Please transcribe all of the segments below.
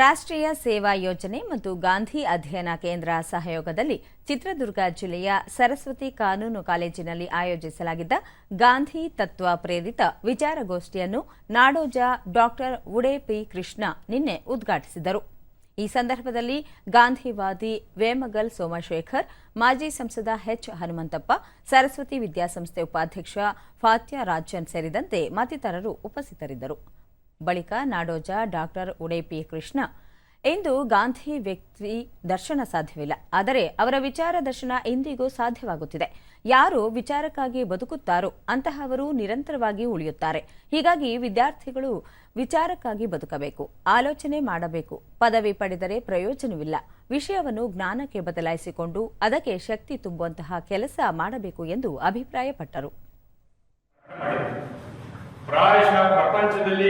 ರಾಷ್ಟ್ರೀಯ ಸೇವಾ ಯೋಜನೆ ಮತ್ತು ಗಾಂಧಿ ಅಧ್ಯಯನ ಕೇಂದ್ರ ಸಹಯೋಗದಲ್ಲಿ ಚಿತ್ರದುರ್ಗ ಜಿಲ್ಲೆಯ ಸರಸ್ವತಿ ಕಾನೂನು ಕಾಲೇಜಿನಲ್ಲಿ ಆಯೋಜಿಸಲಾಗಿದ್ದ ಗಾಂಧಿ ತತ್ವ ಪ್ರೇರಿತ ವಿಚಾರಗೋಷ್ಠಿಯನ್ನು ನಾಡೋಜ ಡಾಕ್ಟರ್ ಉಡೇಪಿ ಕೃಷ್ಣ ನಿನ್ನೆ ಉದ್ಘಾಟಿಸಿದರು. ಈ ಸಂದರ್ಭದಲ್ಲಿ ಗಾಂಧಿವಾದಿ ವೇಮಗಲ್ ಸೋಮಶೇಖರ್, ಮಾಜಿ ಸಂಸದ ಎಚ್ ಹನುಮಂತಪ್ಪ, ಸರಸ್ವತಿ ವಿದ್ಯಾಸಂಸ್ಥೆ ಉಪಾಧ್ಯಕ್ಷ ಫಾತ್ಯ ರಾಜನ್ ಸೇರಿದಂತೆ ಮತ್ತಿತರರು ಉಪಸ್ಥಿತರಿದ್ದರು. ಬಳಿಕ ನಾಡೋಜ ಡಾಕ್ಟರ್ ಉಡೇಪಿ ಕೃಷ್ಣ ಇಂದು ಗಾಂಧಿ ವ್ಯಕ್ತಿ ದರ್ಶನ ಸಾಧ್ಯವಿಲ್ಲ. ಆದರೆ ಅವರ ವಿಚಾರ ದರ್ಶನ ಇಂದಿಗೂ ಸಾಧ್ಯವಾಗುತ್ತಿದೆ. ಯಾರು ವಿಚಾರಕ್ಕಾಗಿ ಬದುಕುತ್ತಾರೋ ಅಂತಹವರು ನಿರಂತರವಾಗಿ ಉಳಿಯುತ್ತಾರೆ. ಹೀಗಾಗಿ ವಿದ್ಯಾರ್ಥಿಗಳು ವಿಚಾರಕ್ಕಾಗಿ ಬದುಕಬೇಕು. ಆಲೋಚನೆ ಮಾಡಬೇಕು. ಪದವಿ ಪಡೆದರೆ ಪ್ರಯೋಜನವಿಲ್ಲ. ವಿಷಯವನ್ನು ಜ್ಞಾನಕ್ಕೆ ಬದಲಾಯಿಸಿಕೊಂಡು ಅದಕ್ಕೆ ಶಕ್ತಿ ತುಂಬುವಂತಹ ಕೆಲಸ ಮಾಡಬೇಕು ಎಂದು ಅಭಿಪ್ರಾಯಪಟ್ಟರು. ಪ್ರಪಂಚದಲ್ಲಿ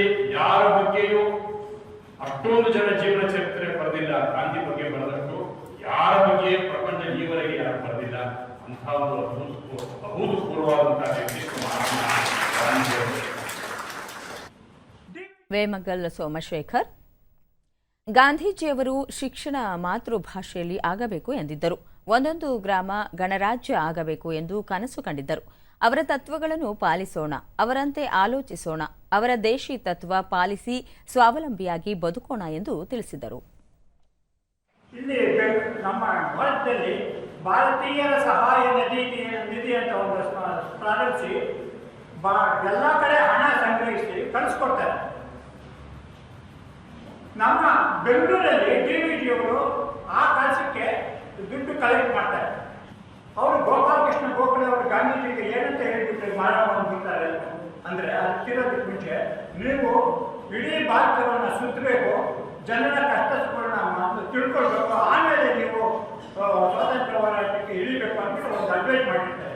ಅಷ್ಟೊಂದು ಜನ ಜೀವನ ಚರಿತ್ರೆ ಬರೆದಿಲ್ಲ ಗಾಂಧಿ ಬಗ್ಗೆ ಬರೆದಷ್ಟು ಯಾರ ಬಗ್ಗೆ ಪ್ರಪಂಚ ಈವರೆಗೆ ಯಾರು ಬರೆದಿಲ್ಲ? ಅಂತಹ ಒಂದು ಅಭೂತಪೂರ್ವ ಅಭೂತಪೂರ್ವವಾದಂತಹ ವೇಮಗಲ್ ಸೋಮಶೇಖರ್. ಗಾಂಧೀಜಿಯವರು ಶಿಕ್ಷಣ ಮಾತೃಭಾಷೆಯಲ್ಲಿ ಆಗಬೇಕು ಎಂದಿದ್ದರು. ಒಂದೊಂದು ಗ್ರಾಮ ಗಣರಾಜ್ಯ ಆಗಬೇಕು ಎಂದು ಕನಸು ಕಂಡಿದ್ದರು. ಅವರ ತತ್ವಗಳನ್ನು ಪಾಲಿಸೋಣ, ಅವರಂತೆ ಆಲೋಚಿಸೋಣ, ಅವರ ದೇಶಿ ತತ್ವ ಪಾಲಿಸಿ ಸ್ವಾವಲಂಬಿಯಾಗಿ ಬದುಕೋಣ ಎಂದು ತಿಳಿಸಿದರು. ಇಲ್ಲಿ ನಮ್ಮ ಭಾರತದಲ್ಲಿ ಭಾರತೀಯರ ಸಹಾಯ ನಿಧಿ ನಿಧಿ ಅಂತ ಒಂದು ಪ್ರಾರಂಭಿಸಿ ಎಲ್ಲ ಕಡೆ ಹಣ ಸಂಗ್ರಹಿಸಿ ಕಳಿಸ್ಕೊಡ್ತಾರೆ. ನಮ್ಮ ಬೆಂಗಳೂರಲ್ಲಿ ಡಿ ಜಿಯವರು ಆ ಕೆಲಸಕ್ಕೆ ದುಡ್ಡು ಕಲೆಕ್ಟ್ ಮಾಡ್ತಾರೆ ಅಂದ್ರೆ ಹತ್ತಿರೋದಕ್ಕೆ ಮುಂಚೆ ನೀವು ಇಡೀ ಭಾರತವನ್ನು ಸುತ್ತಬೇಕು, ಜನರ ಕಷ್ಟ ಮಾತ್ರ ತಿಳ್ಕೊಳ್ಬೇಕು, ಆಮೇಲೆ ನೀವು ಸ್ವಾತಂತ್ರ್ಯ ಹೋರಾಟಕ್ಕೆ ಇಳಿಬೇಕು ಅಂತ ಒಂದು ಅಡ್ವೈಸ್ ಮಾಡಿರ್ತಾರೆ